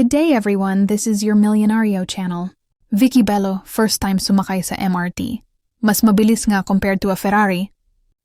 Good day, everyone. This is your Millionario channel. Vicky Bello, first time sumakay sa MRT. Mas mabilis nga compared to a Ferrari.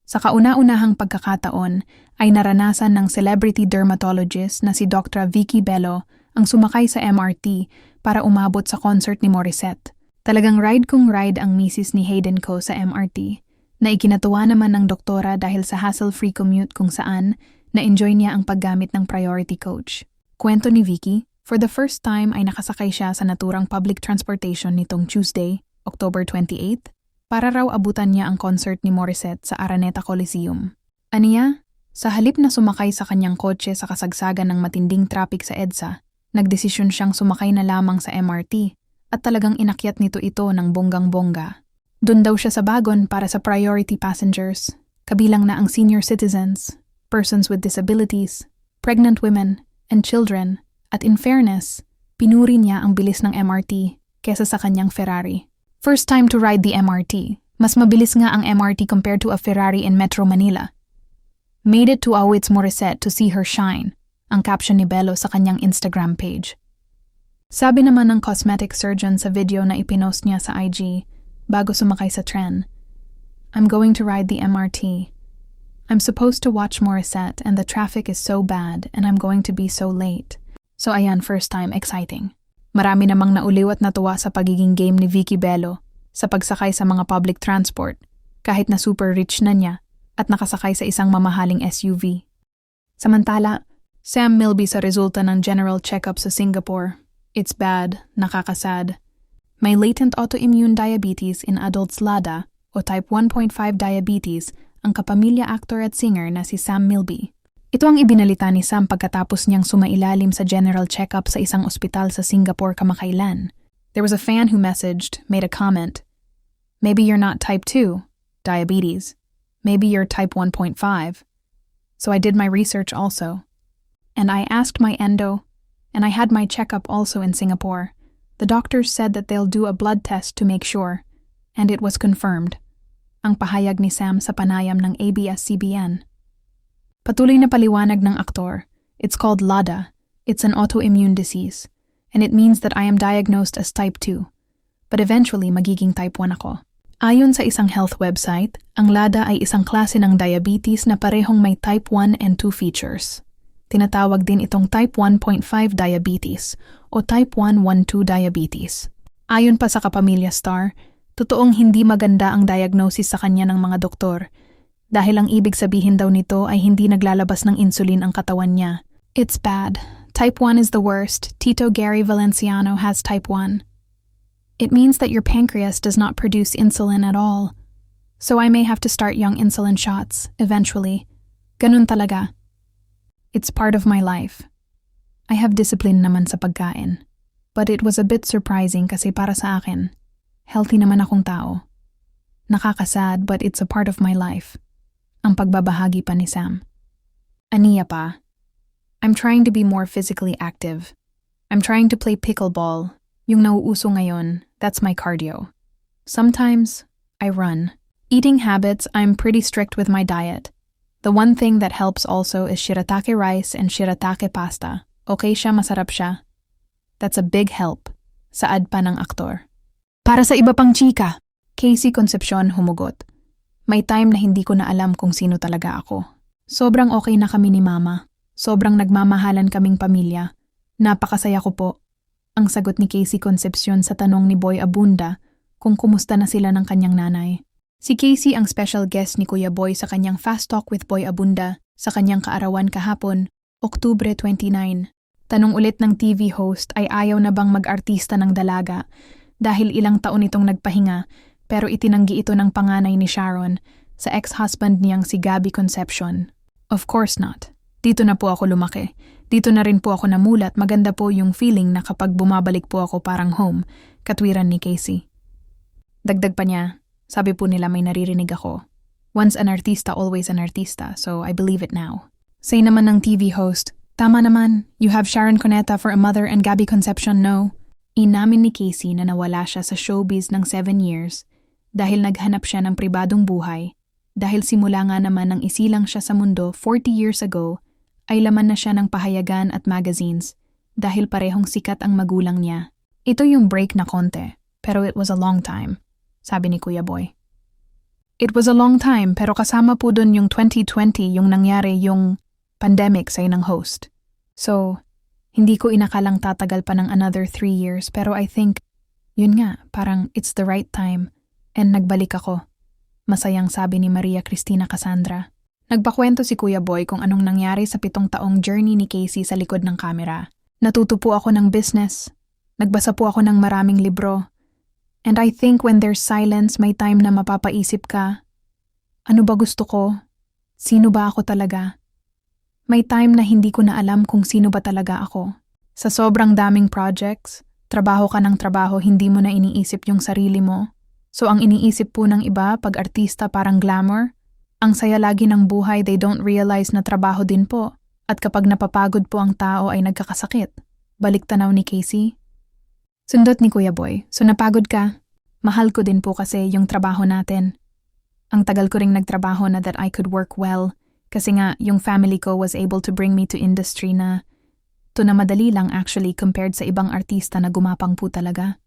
Sa kauna-unahang pagkakataon ay naranasan ng celebrity dermatologist na si Dr. Vicky Bello ang sumakay sa MRT para umabot sa concert ni Morissette. Talagang ride kung ride ang misis ni Hayden ko sa MRT na ikinatuwa naman ng doktora dahil sa hassle-free commute kung saan na-enjoy niya ang paggamit ng priority coach. Kwento ni Vicky, For the first time ay nakasakay siya sa naturang public transportation nitong Tuesday, October 28, para raw abutan niya ang concert ni Morissette sa Araneta Coliseum. Aniya, sa halip na sumakay sa kanyang kotse sa kasagsagan ng matinding traffic sa EDSA, nagdesisyon siyang sumakay na lamang sa MRT at talagang inakyat nito ito ng bonggang-bongga. Doon daw siya sa bagon para sa priority passengers, kabilang na ang senior citizens, persons with disabilities, pregnant women, and children at in fairness, pinuri niya ang bilis ng MRT kesa sa kanyang Ferrari. First time to ride the MRT. Mas mabilis nga ang MRT compared to a Ferrari in Metro Manila. Made it to Awits Morissette to see her shine, ang caption ni Bello sa kanyang Instagram page. Sabi naman ng cosmetic surgeon sa video na ipinost niya sa IG bago sumakay sa tren, I'm going to ride the MRT. I'm supposed to watch Morissette and the traffic is so bad and I'm going to be so late. So ayan, first time, exciting. Marami namang nauliw at natuwa sa pagiging game ni Vicky Bello sa pagsakay sa mga public transport kahit na super rich na niya at nakasakay sa isang mamahaling SUV. Samantala, Sam Milby sa resulta ng general check-up sa Singapore. It's bad, nakakasad. May latent autoimmune diabetes in adults LADA o type 1.5 diabetes ang kapamilya actor at singer na si Sam Milby. Ito ang ibinalita ni Sam pagkatapos niyang sumailalim sa general check-up sa isang ospital sa Singapore kamakailan. There was a fan who messaged, made a comment. Maybe you're not type 2, diabetes. Maybe you're type 1.5. So I did my research also. And I asked my endo, and I had my checkup also in Singapore. The doctors said that they'll do a blood test to make sure, and it was confirmed. Ang pahayag ni Sam sa panayam ng ABS-CBN. Patuloy na paliwanag ng aktor, it's called LADA. It's an autoimmune disease. And it means that I am diagnosed as type 2. But eventually, magiging type 1 ako. Ayon sa isang health website, ang LADA ay isang klase ng diabetes na parehong may type 1 and 2 features. Tinatawag din itong type 1.5 diabetes o type 112 diabetes. Ayon pa sa Kapamilya Star, totoong hindi maganda ang diagnosis sa kanya ng mga doktor dahil ang ibig sabihin daw nito ay hindi naglalabas ng insulin ang katawan niya. It's bad. Type 1 is the worst. Tito Gary Valenciano has type 1. It means that your pancreas does not produce insulin at all. So I may have to start young insulin shots, eventually. Ganun talaga. It's part of my life. I have discipline naman sa pagkain. But it was a bit surprising kasi para sa akin, healthy naman akong tao. Nakakasad but it's a part of my life ang pagbabahagi pa ni Sam. Aniya pa, I'm trying to be more physically active. I'm trying to play pickleball. Yung nauuso ngayon, that's my cardio. Sometimes, I run. Eating habits, I'm pretty strict with my diet. The one thing that helps also is shiratake rice and shiratake pasta. Okay siya, masarap siya. That's a big help. Saad pa ng aktor. Para sa iba pang chika, Casey Concepcion humugot. May time na hindi ko na alam kung sino talaga ako. Sobrang okay na kami ni mama. Sobrang nagmamahalan kaming pamilya. Napakasaya ko po. Ang sagot ni Casey Concepcion sa tanong ni Boy Abunda kung kumusta na sila ng kanyang nanay. Si Casey ang special guest ni Kuya Boy sa kanyang Fast Talk with Boy Abunda sa kanyang kaarawan kahapon, Oktubre 29. Tanong ulit ng TV host ay ayaw na bang mag-artista ng dalaga dahil ilang taon itong nagpahinga pero itinanggi ito ng panganay ni Sharon sa ex-husband niyang si Gabby Concepcion. Of course not. Dito na po ako lumaki. Dito na rin po ako namulat. Maganda po yung feeling na kapag bumabalik po ako parang home, katwiran ni Casey. Dagdag pa niya, sabi po nila may naririnig ako. Once an artista, always an artista, so I believe it now. Say naman ng TV host, Tama naman, you have Sharon Coneta for a mother and Gabby Concepcion, no? Inamin ni Casey na nawala siya sa showbiz ng 7 years dahil naghanap siya ng pribadong buhay dahil simula nga naman nang isilang siya sa mundo 40 years ago, ay laman na siya ng pahayagan at magazines dahil parehong sikat ang magulang niya. Ito yung break na konti, pero it was a long time, sabi ni Kuya Boy. It was a long time pero kasama po dun yung 2020 yung nangyari yung pandemic sa ng host. So, hindi ko inakalang tatagal pa ng another three years pero I think, yun nga, parang it's the right time and nagbalik ako. Masayang sabi ni Maria Cristina Cassandra. Nagpakwento si Kuya Boy kung anong nangyari sa pitong taong journey ni Casey sa likod ng kamera. Natuto po ako ng business. Nagbasa po ako ng maraming libro. And I think when there's silence, may time na mapapaisip ka, ano ba gusto ko? Sino ba ako talaga? May time na hindi ko na alam kung sino ba talaga ako. Sa sobrang daming projects, trabaho ka ng trabaho, hindi mo na iniisip yung sarili mo. So ang iniisip po ng iba pag artista parang glamour, ang saya lagi ng buhay they don't realize na trabaho din po. At kapag napapagod po ang tao ay nagkakasakit. Balik tanaw ni Casey. Sundot ni Kuya Boy, so napagod ka. Mahal ko din po kasi yung trabaho natin. Ang tagal ko ring nagtrabaho na that I could work well kasi nga yung family ko was able to bring me to industry na to na madali lang actually compared sa ibang artista na gumapang po talaga.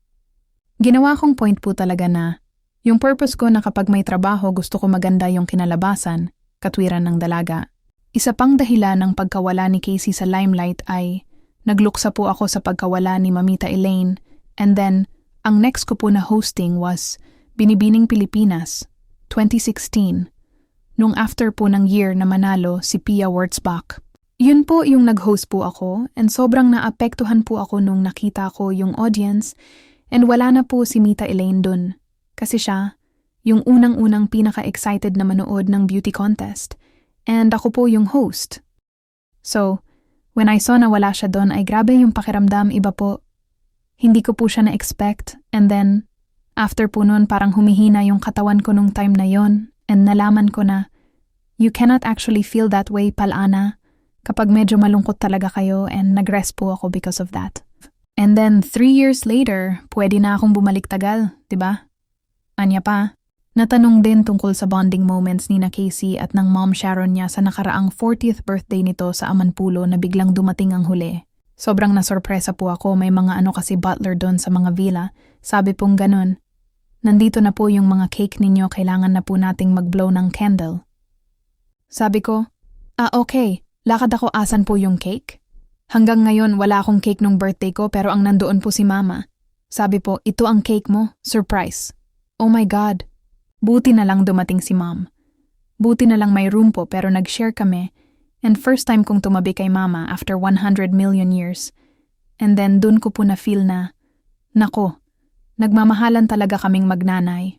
Ginawa kong point po talaga na yung purpose ko na kapag may trabaho gusto ko maganda yung kinalabasan, katwiran ng dalaga. Isa pang dahilan ng pagkawala ni Casey sa limelight ay nagluksa po ako sa pagkawala ni Mamita Elaine And then, ang next ko po na hosting was Binibining Pilipinas, 2016, nung after po ng year na manalo si Pia Wurzbach. Yun po yung nag-host po ako and sobrang naapektuhan po ako nung nakita ko yung audience and wala na po si Mita Elaine dun. Kasi siya, yung unang-unang pinaka-excited na manood ng beauty contest and ako po yung host. So, when I saw na wala siya doon ay grabe yung pakiramdam iba po hindi ko po siya na-expect and then after po nun parang humihina yung katawan ko nung time na yon and nalaman ko na you cannot actually feel that way palana kapag medyo malungkot talaga kayo and nag-rest po ako because of that. And then three years later, pwede na akong bumalik tagal, di ba? Anya pa, natanong din tungkol sa bonding moments ni na Casey at ng mom Sharon niya sa nakaraang 40th birthday nito sa Amanpulo na biglang dumating ang huli. Sobrang nasorpresa po ako, may mga ano kasi butler doon sa mga villa. Sabi pong ganun, nandito na po yung mga cake ninyo, kailangan na po nating mag-blow ng candle. Sabi ko, ah okay, lakad ako asan po yung cake? Hanggang ngayon wala akong cake nung birthday ko pero ang nandoon po si mama. Sabi po, ito ang cake mo, surprise. Oh my God. Buti na lang dumating si mom. Buti na lang may room po pero nag-share kami And first time kong tumabi kay mama after 100 million years. And then dun ko po na feel na, nako, nagmamahalan talaga kaming magnanay.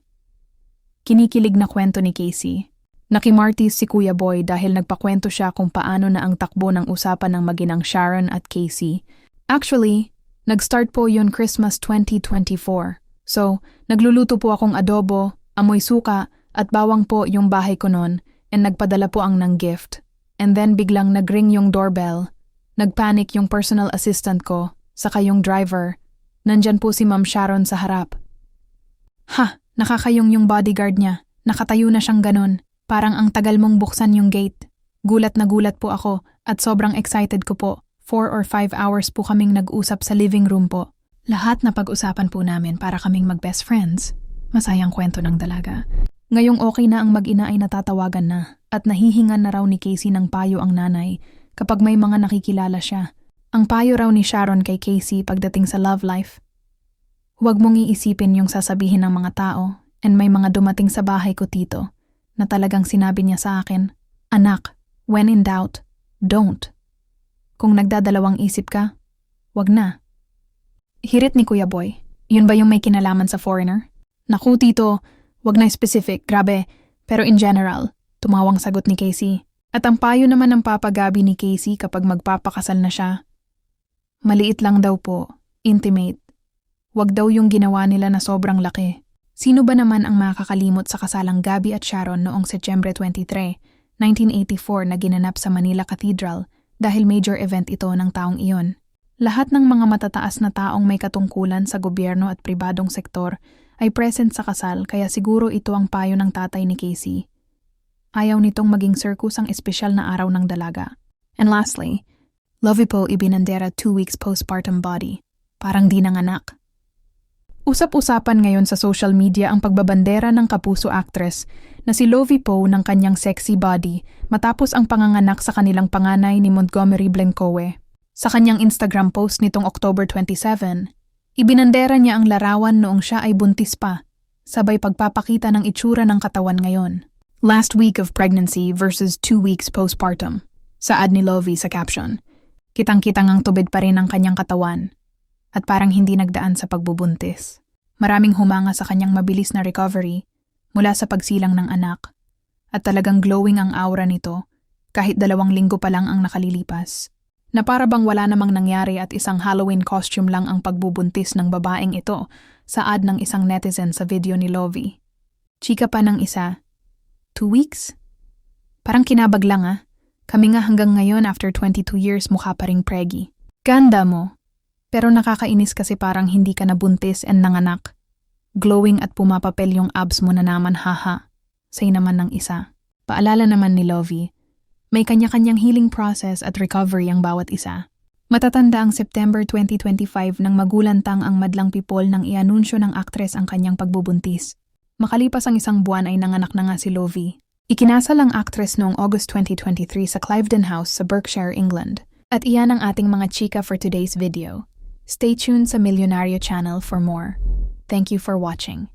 Kinikilig na kwento ni Casey. Nakimartis si Kuya Boy dahil nagpakwento siya kung paano na ang takbo ng usapan ng maginang Sharon at Casey. Actually, nag-start po yun Christmas 2024. So, nagluluto po akong adobo, amoy suka, at bawang po yung bahay ko noon and nagpadala po ang ng gift. And then biglang nagring yung doorbell. Nagpanic yung personal assistant ko, saka yung driver. Nandyan po si Ma'am Sharon sa harap. Ha, nakakayong yung bodyguard niya. Nakatayo na siyang ganun. Parang ang tagal mong buksan yung gate. Gulat na gulat po ako at sobrang excited ko po. Four or five hours po kaming nag-usap sa living room po. Lahat na pag-usapan po namin para kaming mag-best friends. Masayang kwento ng dalaga. Ngayong okay na ang mag-ina ay natatawagan na at nahihingan na raw ni Casey ng payo ang nanay kapag may mga nakikilala siya. Ang payo raw ni Sharon kay Casey pagdating sa love life. Huwag mong iisipin yung sasabihin ng mga tao and may mga dumating sa bahay ko tito na talagang sinabi niya sa akin, Anak, when in doubt, don't. Kung nagdadalawang isip ka, wag na. Hirit ni Kuya Boy, yun ba yung may kinalaman sa foreigner? Naku tito, Wag na specific, grabe. Pero in general, tumawang sagot ni Casey. At ang payo naman ng papagabi ni Casey kapag magpapakasal na siya. Maliit lang daw po, intimate. Wag daw yung ginawa nila na sobrang laki. Sino ba naman ang makakalimot sa kasalang Gabi at Sharon noong Setyembre 23, 1984 na ginanap sa Manila Cathedral dahil major event ito ng taong iyon. Lahat ng mga matataas na taong may katungkulan sa gobyerno at pribadong sektor ay present sa kasal kaya siguro ito ang payo ng tatay ni Casey. Ayaw nitong maging circus ang espesyal na araw ng dalaga. And lastly, Lovey po ibinandera two weeks postpartum body. Parang di nanganak. Usap-usapan ngayon sa social media ang pagbabandera ng kapuso actress na si Lovie Poe ng kanyang sexy body matapos ang panganganak sa kanilang panganay ni Montgomery Blencowe. Sa kanyang Instagram post nitong October 27, ibinandera niya ang larawan noong siya ay buntis pa, sabay pagpapakita ng itsura ng katawan ngayon. Last week of pregnancy versus two weeks postpartum. Saad ni Lovie sa caption. Kitang-kitang ang tubid pa rin ang kanyang katawan at parang hindi nagdaan sa pagbubuntis. Maraming humanga sa kanyang mabilis na recovery mula sa pagsilang ng anak at talagang glowing ang aura nito kahit dalawang linggo pa lang ang nakalilipas. Na para bang wala namang nangyari at isang Halloween costume lang ang pagbubuntis ng babaeng ito, saad ng isang netizen sa video ni Lovie. Chika pa ng isa. Two weeks? Parang kinabag lang ah. Kami nga hanggang ngayon after 22 years mukha pa ring preggy. Ganda mo. Pero nakakainis kasi parang hindi ka nabuntis and nanganak. Glowing at pumapapel yung abs mo na naman haha. Say naman ng isa. Paalala naman ni Lovie, may kanya-kanyang healing process at recovery ang bawat isa. Matatanda ang September 2025 nang magulantang ang madlang people nang ianunsyo ng aktres ang kanyang pagbubuntis. Makalipas ang isang buwan ay nanganak na nga si Lovie. Ikinasal ang actress noong August 2023 sa Cliveden House sa Berkshire, England. At iyan ang ating mga chika for today's video. Stay tuned sa Milyonaryo channel for more. Thank you for watching.